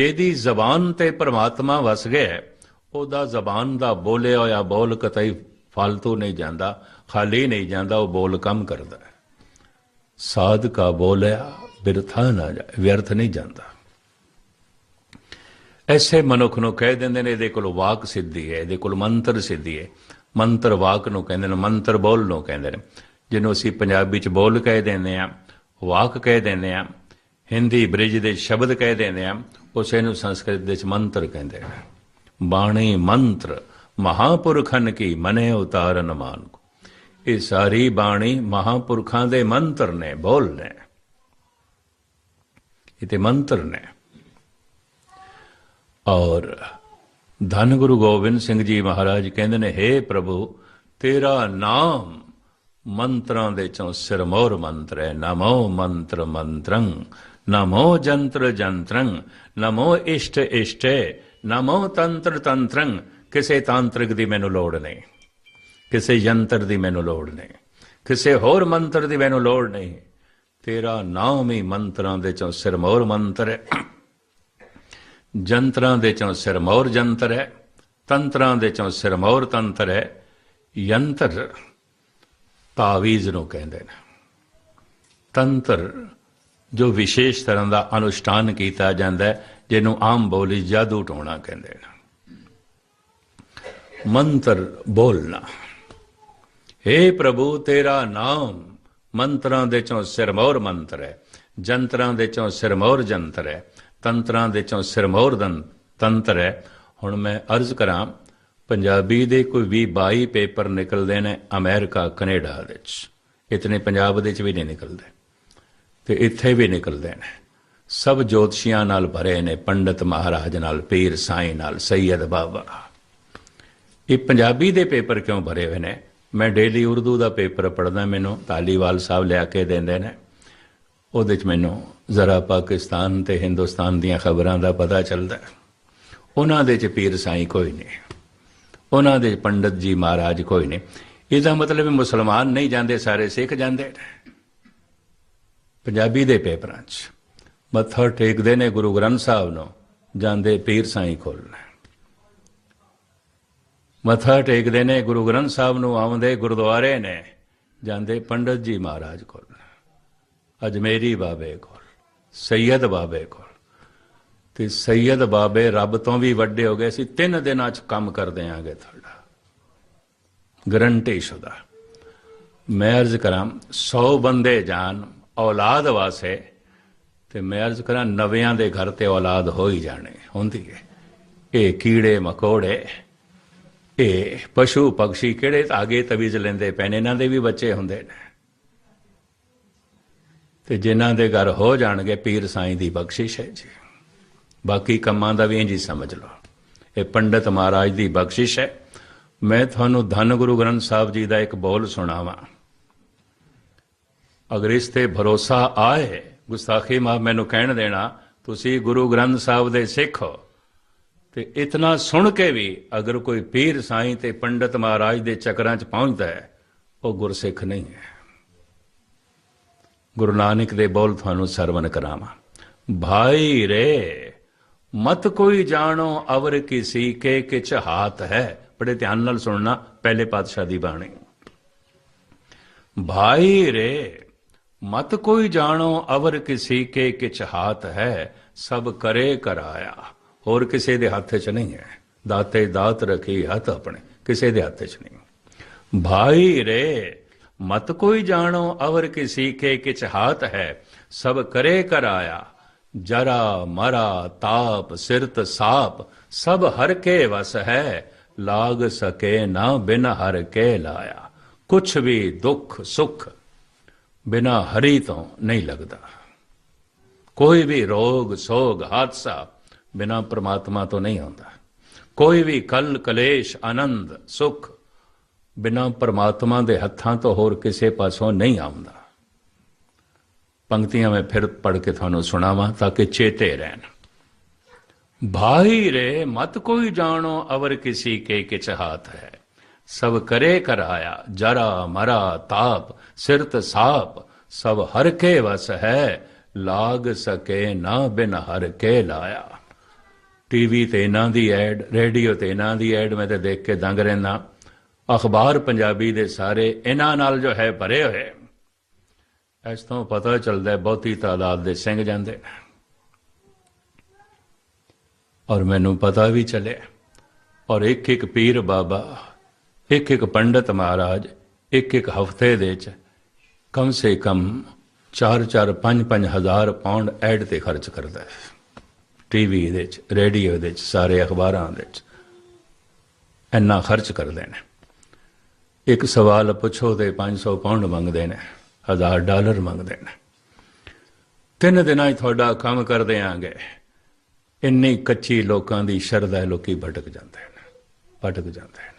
ਜਿਹਦੀ ਜ਼ਬਾਨ ਤੇ ਪ੍ਰਮਾਤਮਾ ਵਸ ਗਿਆ ਉਹਦਾ ਜ਼ਬਾਨ ਦਾ ਬੋਲਿਆ ਹੋਇਆ ਬੋਲ ਕਤਈ ਫालतू ਨਹੀਂ ਜਾਂਦਾ, ਖਾਲੀ ਨਹੀਂ ਜਾਂਦਾ, ਉਹ ਬੋਲ ਕੰਮ ਕਰਦਾ ਹੈ। ਸਾਧ ਬੋਲਿਆ, ਬਿਰਥਾ ਨਾ ਜਾਏ, ਵਿਅਰਥ ਨਹੀਂ ਜਾਂਦਾ। ਐਸੇ ਮਨੁੱਖ ਨੂੰ ਕਹਿ ਦਿੰਦੇ ਨੇ, ਇਹਦੇ ਕੋਲ ਵਾਕ ਸਿੱਧੀ ਹੈ, ਇਹਦੇ ਕੋਲ ਮੰਤਰ ਸਿੱਧੀ ਹੈ। ਮੰਤਰ ਵਾਕ ਨੂੰ ਕਹਿੰਦੇ ਨੇ, ਮੰਤਰ ਬੋਲ ਨੂੰ ਕਹਿੰਦੇ ਨੇ। ਜਿਹਨੂੰ ਅਸੀਂ ਪੰਜਾਬੀ ਚ ਬੋਲ ਕਹਿ ਦਿੰਦੇ ਆ ਵਾਕ ਕਹਿ ਦਿੰਦੇ ਆ ਹਿੰਦੀ, ਬ੍ਰਿਜ ਦੇ ਸ਼ਬਦ ਕਹਿ ਦਿੰਦੇ ਆ ਉਸੇ ਨੂੰ ਸੰਸਕ੍ਰਿਤ ਦੇ ਚ ਮੰਤਰ ਕਹਿੰਦੇ ਨੇ। ਬਾਣੀ ਮੰਤਰ ਮਹਾਪੁਰਖਨ ਕੀ ਮਨੇ ਉਤਾਰਨ ਮਾਨ ਕੋ। ਇਹ ਸਾਰੀ ਬਾਣੀ ਮਹਾਪੁਰਖਾਂ ਦੇ ਮੰਤਰ ਨੇ, ਬੋਲ ਨੇ। ਇਹ ਤੇ ਮੰਤਰ ਨੇ। ਔਰ ਧੰਨ ਗੁਰੂ ਗੋਬਿੰਦ ਸਿੰਘ ਜੀ ਮਹਾਰਾਜ ਕਹਿੰਦੇ ਨੇ हे ਪ੍ਰਭੂ, ਤੇਰਾ ਨਾਮ ਮੰਤਰਾਂ ਦੇ ਚੋਂ ਸਿਰਮੌਰ ਮੰਤਰ ਹੈ। ਨਮੋ ਮੰਤਰ ਮੰਤਰੰ, ਨਮੋ ਜੰਤਰ ਜੰਤਰੰ, ਨਮੋ ਇਸ਼ਟ ਇਸ਼ਟੇ, ਨਮੋ ਤੰਤਰ ਤੰਤਰੰ। ਕਿਸੇ ਤਾਂਤਰਿਕ ਦੀ ਮੈਨੂੰ ਲੋੜ ਨਹੀਂ, ਕਿਸੇ ਯੰਤਰ ਦੀ ਮੈਨੂੰ ਲੋੜ ਨਹੀਂ, ਕਿਸੇ ਹੋਰ ਮੰਤਰ ਦੀ ਮੈਨੂੰ ਲੋੜ ਨਹੀਂ। ਤੇਰਾ ਨਾਮ ਹੀ ਮੰਤਰਾਂ ਦੇ ਚੋਂ ਸਿਰਮੌਰ ਮੰਤਰ ਹੈ। ਜੰਤਰਾਂ ਦੇ ਚੋਂ ਸਿਰਮੌਰ ਜੰਤਰ ਹੈ। ਤੰਤਰਾਂ ਦੇ ਚੋਂ ਸਿਰਮੌਰ ਤੰਤਰ ਹੈ। ਯੰਤਰ ਤਾਵੀਜ਼ ਨੂੰ ਕਹਿੰਦੇ ਨੇ। ਤੰਤਰ ਜੋ ਵਿਸ਼ੇਸ਼ ਤਰ੍ਹਾਂ ਦਾ ਅਨੁਸ਼ਠਾਨ ਕੀਤਾ ਜਾਂਦਾ ਹੈ, ਜਿਹਨੂੰ ਆਮ ਬੋਲੀ ਜਾਦੂ ਟੋਣਾ ਕਹਿੰਦੇ ਨੇ। ਮੰਤਰ ਬੋਲਣਾ हे ਪ੍ਰਭੂ, ਤੇਰਾ ਨਾਮ ਮੰਤਰਾਂ ਦੇ ਚੋਂ ਸਿਰਮੌਰ ਮੰਤਰ ਹੈ, ਜੰਤਰਾਂ ਦੇ ਚੋਂ ਸਿਰਮੌਰ ਜੰਤਰ ਹੈ, ਤੰਤਰਾਂ ਦੇ ਚੋਂ ਸਿਰਮੌਰ ਤੰਤਰ ਹੈ। ਹੁਣ ਮੈਂ ਅਰਜ਼ ਕਰਾਂ ਪੰਜਾਬੀ ਦੇ ਕੋਈ 20 22 ਪੇਪਰ ਨਿਕਲਦੇ ਨੇ ਅਮਰੀਕਾ, ਕੈਨੇਡਾ ਵਿੱਚ। ਇਤਨੇ ਪੰਜਾਬ ਦੇ ਚ ਵੀ ਨਹੀਂ ਨਿਕਲਦੇ ਤੇ ਇੱਥੇ ਵੀ ਨਿਕਲਦੇ ਨੇ। ਸਭ ਜੋਤਸ਼ੀਆਂ ਨਾਲ ਭਰੇ ਨੇ, ਪੰਡਤ ਮਹਾਰਾਜ ਨਾਲ, ਪੀਰ ਸਾਈਂ ਨਾਲ, ਸੈਯਦ ਬਾਬਾ। ਇਹ ਪੰਜਾਬੀ ਦੇ ਪੇਪਰ ਕਿਉਂ ਭਰੇ ਹੋਏ ਨੇ? ਮੈਂ ਡੇਲੀ ਉਰਦੂ ਦਾ ਪੇਪਰ ਪੜ੍ਹਦਾ, ਮੈਨੂੰ ਤਾਲੀਵਾਲ ਸਾਹਿਬ ਲਿਆ ਕੇ ਦਿੰਦੇ ਨੇ। ਉਹਦੇ ਚ ਮੈਨੂੰ ਜ਼ਰਾ ਪਾਕਿਸਤਾਨ ਤੇ ਹਿੰਦੁਸਤਾਨ ਦੀਆਂ ਖਬਰਾਂ ਦਾ ਪਤਾ ਚੱਲਦਾ। ਉਹਨਾਂ ਦੇ ਚ ਪੀਰ ਸਾਈਂ ਕੋਈ ਨਹੀਂ। ਉਹਨਾਂ ਦੇ ਪੰਡਤ ਜੀ ਮਹਾਰਾਜ ਕੋਈ ਨਹੀਂ। ਇਹਦਾ ਮਤਲਬ ਮੁਸਲਮਾਨ ਨਹੀਂ ਜਾਂਦੇ, ਸਾਰੇ ਸਿੱਖ ਜਾਂਦੇ ਨੇ। ਪੰਜਾਬੀ ਦੇ ਪੇਪਰਾਂ 'ਚ ਮੱਥਾ ਟੇਕਦੇ ਨੇ ਗੁਰੂ ਗ੍ਰੰਥ ਸਾਹਿਬ ਨੂੰ, ਜਾਂਦੇ ਪੀਰ ਸਾਈਂ ਕੋਲ। ਨੇ ਮੱਥਾ ਟੇਕਦੇ ਨੇ ਗੁਰੂ ਗ੍ਰੰਥ ਸਾਹਿਬ ਨੂੰ, ਆਉਂਦੇ ਗੁਰਦੁਆਰੇ ਨੇ, ਜਾਂਦੇ ਪੰਡਤ ਜੀ ਮਹਾਰਾਜ ਕੋਲ। ਅਜਮੇਰੀ ਬਾਬੇ ਕੋਲ ਸੈਯਦ ਬਾਬੇ ਕੋਲ। ਤੇ ਸੈਯਦ ਬਾਬੇ ਰੱਬ ਤੋਂ ਵੀ ਵੱਡੇ ਹੋ ਗਏ ਸੀ, ਤਿੰਨ ਦਿਨਾਂ ਚ ਕੰਮ ਕਰ ਦਿਆਂਗੇ ਤੁਹਾਡਾ। ਗਰੰਟੀ ਸ਼ੁਦਾ। ਮੈਂ ਅਰਜ਼ ਕਰਾਂ 100 ਬੰਦੇ ਜਾਣ ਔਲਾਦ ਵਾਸਤੇ, ਤੇ ਮੈਂ ਅਰਜ਼ ਕਰਾਂ ਨਵਿਆਂ ਦੇ ਘਰ ਤੇ ਔਲਾਦ ਹੋ ਹੀ ਜਾਣੇ। ਹੁੰਦੀ ਹੈ। ਇਹ ਕੀੜੇ ਮਕੌੜੇ, ਇਹ ਪਸ਼ੂ ਪੰਛੀ ਕਿਹੜੇ ਆਗੇ ਤਵੀਜ਼ ਲੈਂਦੇ ਪੈਣੇ ਇਹਨਾਂ ਦੇ ਵੀ ਬੱਚੇ ਹੁੰਦੇ ਨੇ। ਤੇ ਜਿਨ੍ਹਾਂ ਦੇ ਘਰ ਹੋ ਜਾਣਗੇ ਪੀਰ ਸਾਈਂ ਦੀ ਬਖਸ਼ਿਸ਼ ਹੈ ਜੀ। ਬਾਕੀ ਕੰਮਾਂ ਦਾ ਵੀ ਇੰਜ ਹੀ ਸਮਝ ਲਓ। ਇਹ ਪੰਡਤ ਮਹਾਰਾਜ ਦੀ ਬਖਸ਼ਿਸ਼ ਹੈ। ਮੈਂ ਤੁਹਾਨੂੰ ਧੰਨ ਗੁਰੂ ਗ੍ਰੰਥ ਸਾਹਿਬ ਜੀ ਦਾ ਇੱਕ ਬੋਲ ਸੁਣਾਵਾਂ। ਅਗਰ ਇਸ ਤੇ ਭਰੋਸਾ ਆਏ, ਗੁਸਤਾਖੀ ਮਾਫ ਮੈਨੂੰ ਕਹਿਣ ਦੇਣਾ, ਤੁਸੀਂ ਗੁਰੂ ਗ੍ਰੰਥ ਸਾਹਿਬ ਦੇ ਸਿੱਖ ਹੋ। ਤੇ ਇਤਨਾ ਸੁਣ ਕੇ ਵੀ ਅਗਰ ਕੋਈ ਪੀਰ ਸਾਈਂ ਤੇ ਪੰਡਤ ਮਹਾਰਾਜ ਦੇ ਚੱਕਰਾਂ 'ਚ ਪਹੁੰਚਦਾ ਹੈ, ਉਹ ਗੁਰਸਿੱਖ ਨਹੀਂ ਹੈ। ਗੁਰੂ ਨਾਨਕ ਦੇ ਬੋਲ ਤੁਹਾਨੂੰ ਸਰਵਨ ਕਰਾਵਾਂ। ਭਾਈ ਰੇ ਮਤ ਕੋਈ ਜਾਣੋ, ਅਵਰ ਕਿਸੀ ਕੇ ਕਿਛ ਹਾਥ ਹੈ। ਬੜੇ ਧਿਆਨ ਨਾਲ ਸੁਣਨਾ, ਪਹਿਲੇ ਪਾਤਸ਼ਾਹ ਦੀ ਬਾਣੀ। ਭਾਈ ਰੇ, ਮਤ ਕੋਈ ਜਾਣੋ, ਅਵਰ ਕਿਸੀ ਕੇ ਕਿਛ ਹਾਥ ਹੈ। ਸਭ ਕਰੇ ਕਰਾਇਆ। ਹੋਰ ਕਿਸੇ ਦੇ ਹੱਥ 'ਚ ਨਹੀਂ ਹੈ। ਦਾਤੇ ਦਾਤ ਰੱਖੀ ਹੱਥ ਆਪਣੇ, ਕਿਸੇ ਦੇ ਹੱਥ 'ਚ ਨਹੀਂ। ਭਾਈ ਰੇ, ਮਤ ਕੋਈ ਜਾਣੋ, ਅਵਰ ਕਿਸੀ ਕੇ ਕਿਛ ਹਾਥ ਹੈ। ਸਭ ਕਰੇ ਕਰਾਇਆ। ਜਰਾ ਮਰਾ ਤਾਪ, ਸਿਰਤ ਸਾਪ, ਸਭ ਹਰ ਕੇ ਵਸ ਹੈ, ਲਾਗ ਸਕੇ ਨਾ ਬਿਨ ਹਰ ਕੇ ਲਾਇਆ। ਕੁਛ ਵੀ ਦੁੱਖ ਸੁਖ ਬਿਨਾ ਹਰੀ ਤੋਂ ਨਹੀਂ ਲੱਗਦਾ। ਕੋਈ ਵੀ ਰੋਗ, ਸੋਗ, ਹਾਦਸਾ ਬਿਨਾ ਪ੍ਰਮਾਤਮਾ ਤੋਂ ਨਹੀਂ ਆਉਂਦਾ ਕੋਈ ਵੀ ਕਲ, ਕਲੇਸ਼, ਆਨੰਦ, ਸੁਖ ਬਿਨਾ ਪ੍ਰਮਾਤਮਾ ਦੇ ਹੱਥਾਂ ਤੋਂ ਹੋਰ ਕਿਸੇ ਪਾਸੋਂ ਨਹੀਂ ਆਉਂਦਾ। ਪੰਕਤੀਆਂ ਮੈਂ ਫਿਰ ਪੜ੍ਹ ਕੇ ਤੁਹਾਨੂੰ ਸੁਣਾਵਾਂ ਤਾਂ ਕਿ ਚੇਤੇ ਰਹਿਣ। ਭਾਈ ਰੇ, ਮਤ ਕੋਈ ਜਾਣੋ ਅਵਰ ਕਿਸੀ ਕੇ ਕਿਛ ਹਾਥ ਹੈ। ਸਭ ਕਰੇ ਕਰਾਇਆ, ਜਰਾ ਮਰਾ ਤਾਪ, ਸਿਰਤ ਸਾਪ, ਸਭ ਹਰ ਕੇ ਵਸ ਹੈ, ਲਾਗ ਸਕੇ ਨਾ ਬਿਨ ਹਰ ਕੇ ਲਾਇਆ। ਟੀਵੀ ਤੇ ਇਹਨਾਂ ਦੀ ਐਡ, ਰੇਡੀਓ ਤੇ ਇਹਨਾਂ ਦੀ ਐਡ ਮੈਂ ਤੇ ਦੇਖ ਕੇ ਦੰਗ ਰਹਿਣਾ ਅਖਬਾਰ ਪੰਜਾਬੀ ਦੇ ਸਾਰੇ ਇਹਨਾਂ ਨਾਲ ਜੋ ਹੈ ਭਰੇ ਹੋਏ। ਇਸ ਤੋਂ ਪਤਾ ਚੱਲਦਾ ਬਹੁਤੀ ਤਾਦਾਦ ਦੇ ਸਿੰਘ ਜਾਂਦੇ ਨੇ ਔਰ ਮੈਨੂੰ ਪਤਾ ਵੀ ਚੱਲਿਆ ਔਰ ਇੱਕ ਇੱਕ ਪੀਰ ਬਾਬਾ, ਇੱਕ ਇੱਕ ਪੰਡਤ ਮਹਾਰਾਜ, ਇੱਕ ਇੱਕ ਹਫ਼ਤੇ ਦੇ ਚ ਕਮ ਸੇ ਕਮ 4-4 5-5 ਹਜ਼ਾਰ ਪਾਉਂਡ ਐਡ ਤੇ ਖਰਚ ਕਰਦਾ ਹੈ। ਟੀਵੀ ਦੇ ਚ ਰੇਡੀਓ ਦੇ ਚ ਸਾਰੇ ਅਖਬਾਰਾਂ ਦੇ ਚ ਇੰਨਾ ਖਰਚ ਕਰਦੇ ਨੇ ਇੱਕ ਸਵਾਲ ਪੁੱਛੋ ਤੇ 500 ਪਾਉਂਡ ਮੰਗਦੇ ਨੇ। 1000 ਡਾਲਰ ਮੰਗਦੇ ਨੇ ਤਿੰਨ ਦਿਨਾਂ 'ਚ ਤੁਹਾਡਾ ਕੰਮ ਕਰ ਦਿਆਂਗੇ। ਇੰਨੀ ਕੱਚੀ ਲੋਕਾਂ ਦੀ ਸ਼ਰਧਾ ਹੈ, ਲੋਕੀ ਭਟਕ ਜਾਂਦੇ ਨੇ ਭਟਕ ਜਾਂਦੇ ਨੇ